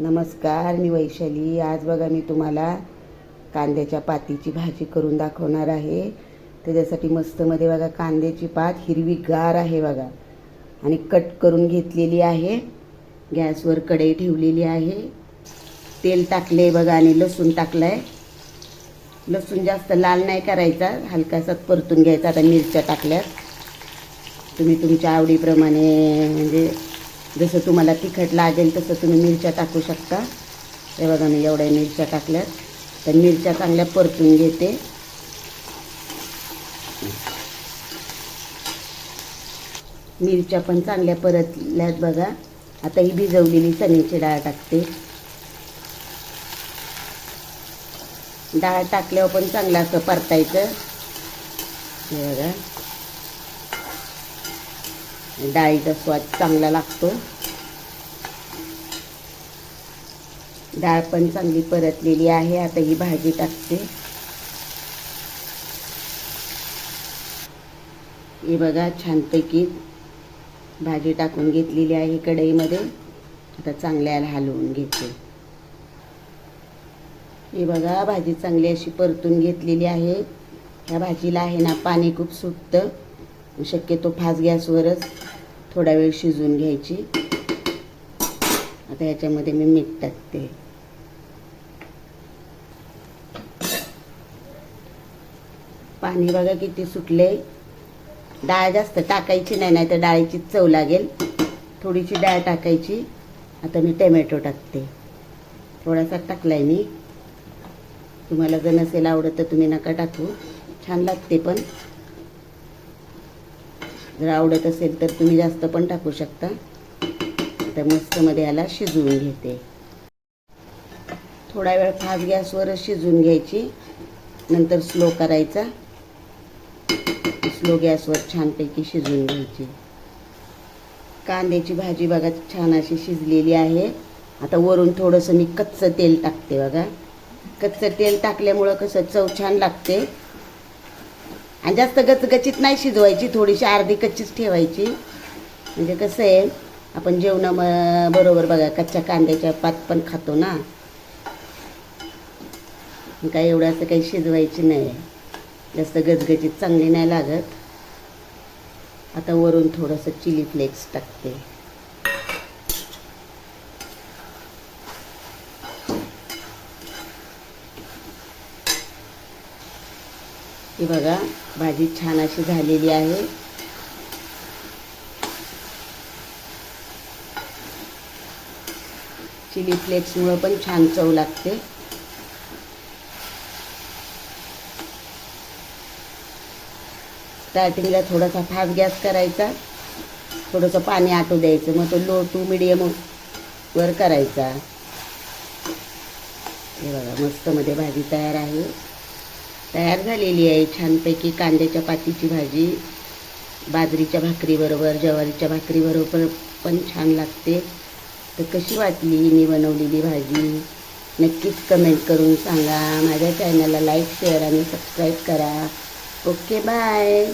नमस्कार मी वैशाली. आज बघा मी तुम्हाला कांद्याच्या पातीची भाजी करून दाखवणार आहे. त्याच्यासाठी मस्तमध्ये बघा कांद्याची पात हिरवीगार आहे बघा. आणि कट करून घेतलेली आहे. गॅसवर कढई ठेवलेली आहे. तेल टाकले बघा आणि लसूण टाकलाय. लसूण जास्त लाल नाही करायचा हलकासा परतून घ्यायचा. आता मिरच्या टाकल्यात. तुम्ही तुमच्या आवडीप्रमाणे म्हणजे जसं तुम्हाला तिखट लागेल तसं तुम्ही मिरच्या टाकू शकता. हे बघा मी एवढ्या मिरच्या टाकल्यात. तर मिरच्या चांगल्या परतून घेते. मिरच्या पण चांगल्या परतल्यात बघा. आता ही भिजवलेली चण्याची डाळ टाकते. डाळ टाकल्यावर पण चांगलं असं परतायचं. हे बघा. डाळीचा स्वाद चांगला लागतो. डाळ पण चांगली परतलेली आहे आता ही भाजी टाकते. हे बघा छानपैकी भाजी टाकून घेतलेली आहे कढईमध्ये. आता चांगल्याला हलवून घेते. हे बघा भाजी चांगली अशी परतून घेतलेली आहे. ह्या भाजीला आहे ना पाणी खूप सुटतं. शक्यतो फास्ट गॅसवरच. थोडा वेळ शिजवून घ्यायची. आता ह्याच्यामध्ये मी मीठ टाकते. पाणी बघा किती सुटले डाळ जास्त टाकायची नाही नाही तर डाळीची चव लागेल. थोडीशी डाळ टाकायची. आता मी टमॅटो टाकते. थोडासा टाकलाय मी. तुम्हाला जर नसेल आवडत तर तुम्ही नका टाकू. छान लागते पण. जर आवडत असेल तर तुम्ही जास्त पण टाकू शकता. तर मस्तमध्ये याला शिजवून घेते. थोडा वेळ फास्ट गॅसवरच शिजवून घ्यायची. नंतर स्लो करायचा. स्लो गॅसवर छानपैकी शिजवून घ्यायची. कांद्याची भाजी बघा छान अशी शिजलेली आहे. आता वरून थोडंसं मी कच्चं तेल टाकते बघा. कच्चं तेल टाकल्यामुळं कसं चव छान लागते. आणि जास्त गचगचीत नाही शिजवायची थोडीशी अर्धी कच्चीच ठेवायची. म्हणजे कसं आहे आपण जेवणा म- बरोबर बघा कच्च्या कांद्याच्या पात पण खातो ना. काय एवढं असं काही शिजवायची नाही. जास्त गचगचीत चांगली नाही लागत. आता वरून थोडंसं चिली फ्लेक्स टाकते. ही बघा भाजी छान अशी झालेली आहे. चिली फ्लेक्समुळं पण छान चव लागते. स्टार्टिंगला थोडासा फास्ट गॅस करायचा. थोडंसं पाणी आटू द्यायचं मग तो लो टू मिडियम वर करायचा. हे बघा मस्तमध्ये भाजी तयार आहे. तयार झालेली आहे छानपैकी कांद्याच्या पातीची भाजी बाजरीच्या भाकरीबरोबर ज्वारीच्या भाकरीबरोबर पण छान लागते. तर कशी वाटली मी बनवलेली भाजी? नक्कीच कमेंट करून सांगा. माझ्या चॅनलला लाईक शेअर आणि सबस्क्राईब करा. Okay bye